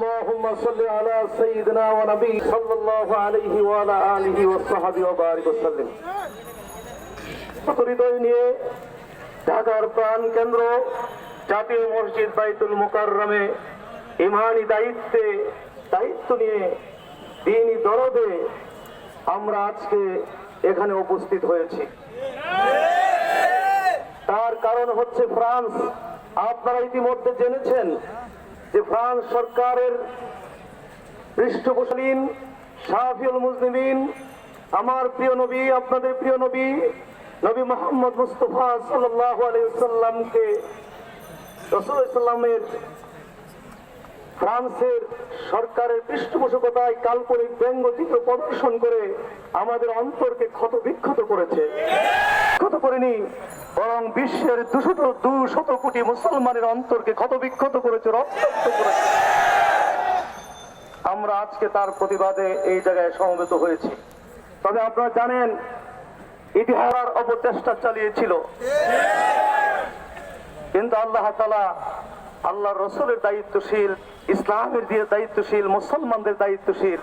اللهم صل على سيدنا ونبي صلى الله عليه وعلى آله وصحبه وبارك وسلم হৃদয় নিয়ে ঢাকার প্রাণ কেন্দ্র জাতীয় মসজিদ বাইতুল মুকাররমে ইমানি দায়িত্বে দায়িত্ব নিয়ে দিনই দরদে আমরা আজকে এখানে উপস্থিত হয়েছি তার কারণ হচ্ছে ফ্রান্স আপনারা ইতিমধ্যে জেনেছেন যে ফ্রান্স সরকারের পৃষ্ঠপোষলীন শাহিউল মুসলিমিন আমার প্রিয় নবী, আপনাদের প্রিয় নবী নবী মোহাম্মদ মুস্তফা সাল্লাহ আলাইসাল্লামকে ফ্রান্সের সরকারের পৃষ্ঠপোষকতায় কাল্পনিক ব্যঙ্গচিত্র প্রদর্শন করে আমাদের অন্তরকে ক্ষত বিক্ষত করেছে। ক্ষত করেনি। বরং বিশ্বের দুশত দুশত কোটি মুসলমানের অন্তরকে ক্ষত বিক্ষত করেছে, রক্তাক্ত করেছে। আমরা আজকে তার প্রতিবাদে এই জায়গায় সমবেত হয়েছি। তবে আপনারা জানেন এটি ইতিহাস অপচেষ্টা চালিয়েছিল। কিন্তু আল্লাহ তালা আল্লাহ রসুলের দায়িত্বশীল, ইসলামের দিয়ে দায়িত্বশীল, মুসলমানদের দায়িত্বশীল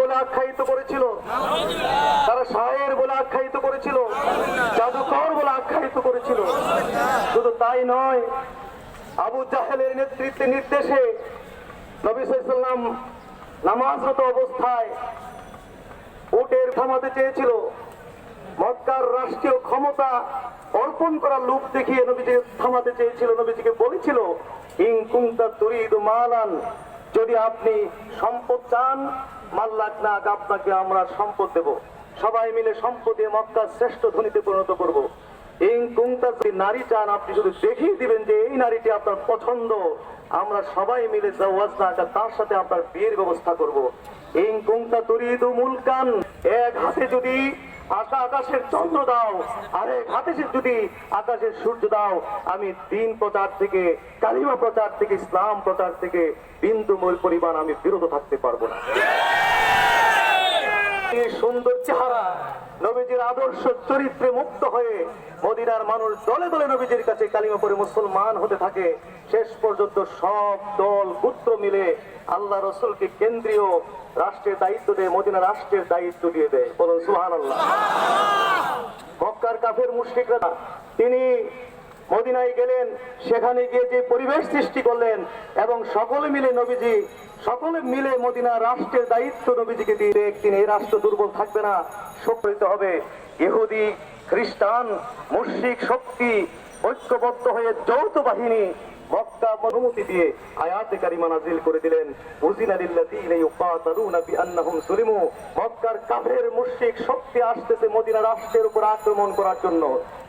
বলে আখ্যায়িত করেছিল। তারা শায়ের বলে আখ্যায়িত করেছিল। জাদুকর বলে আখ্যায়িত করেছিল। শুধু তাই নয়, আবু জাহেলের নেতৃত্বে নির্দেশে নবী নামাজরত অবস্থায় উটের থামাতে চেয়েছিল। মক্কার রাষ্ট্রীয় ক্ষমতা অর্পণ করার লোক দেখিয়ে নবীজিকে থামাতে চেয়েছিল। নবীজিকে বলেছিল ইং কুংতা তুরিদ মালান যদি আপনি সম্পদ চান, মাল্লাক না আপনাকে আমরা সম্পদ দেব। সবাই মিলে সম্পদ দিয়ে মক্কার শ্রেষ্ঠ ধনীতে পরিণত করব। ইং কুংতা যদি নারী চান, আপনি শুধু দেখিয়ে দিবেন যে এই নারীটি আপনার পছন্দ, আমরা সবাই মিলে জাওয়াজ না তার সাথে আপনার বিয়ের ব্যবস্থা করব। ইং কুংতা তুরিদু মুলকান, এক হাতে যদি আশা আকাশের চন্দ্র দাও আরেক হাতে যদি আকাশের সূর্য দাও, আমি দিন প্রচার থেকে, কালিমা প্রচার থেকে, ইসলাম প্রচার থেকে বিন্দু মূল পরিমাণ আমি বিরত থাকতে পারব না। সুন্দর চেহারা, নবীজির আদর্শ চরিত্রে মুক্ত হয়ে মদিনার মানুষ দলে দলে নবীজির কাছে কালিমা পরে মুসলমান হতে থাকে। শেষ পর্যন্ত সব দল, পুত্র মিলে আল্লাহ রসুলকে কেন্দ্রীয় রাষ্ট্রের দায়িত্ব দেয়, মদিনা রাষ্ট্রের দায়িত্ব দিয়ে দেয়। বলুন সুহান আল্লাহ কাফের মুশরিকরা, তিনি মদিনায় গেলেন, সেখানে গিয়ে যে পরিবেশ সৃষ্টি করলেন এবং সকলে মিলে নবীজি, সকলে মিলে মদিনা রাষ্ট্রের দায়িত্ব নবীজিকে দিয়ে একদিন এই রাষ্ট্র দুর্বল থাকবে না সক্রিয় হবে। ইহুদি, খ্রিস্টান, মুশরিক শক্তি ঐক্যবদ্ধ হয়ে যৌথ বাহিনী মক্কা অনুমতি দিয়ে আয়াতে কারিমা নাজিল করে দিলেন উজিনা লিল্লাযীনা ইউকাতালুনা বিআন্নাহুম সুলিমু। মক্কার কাফের মুশরিক আসতেছে মদিনা রাষ্ট্রের উপর আক্রমণ করার জন্য।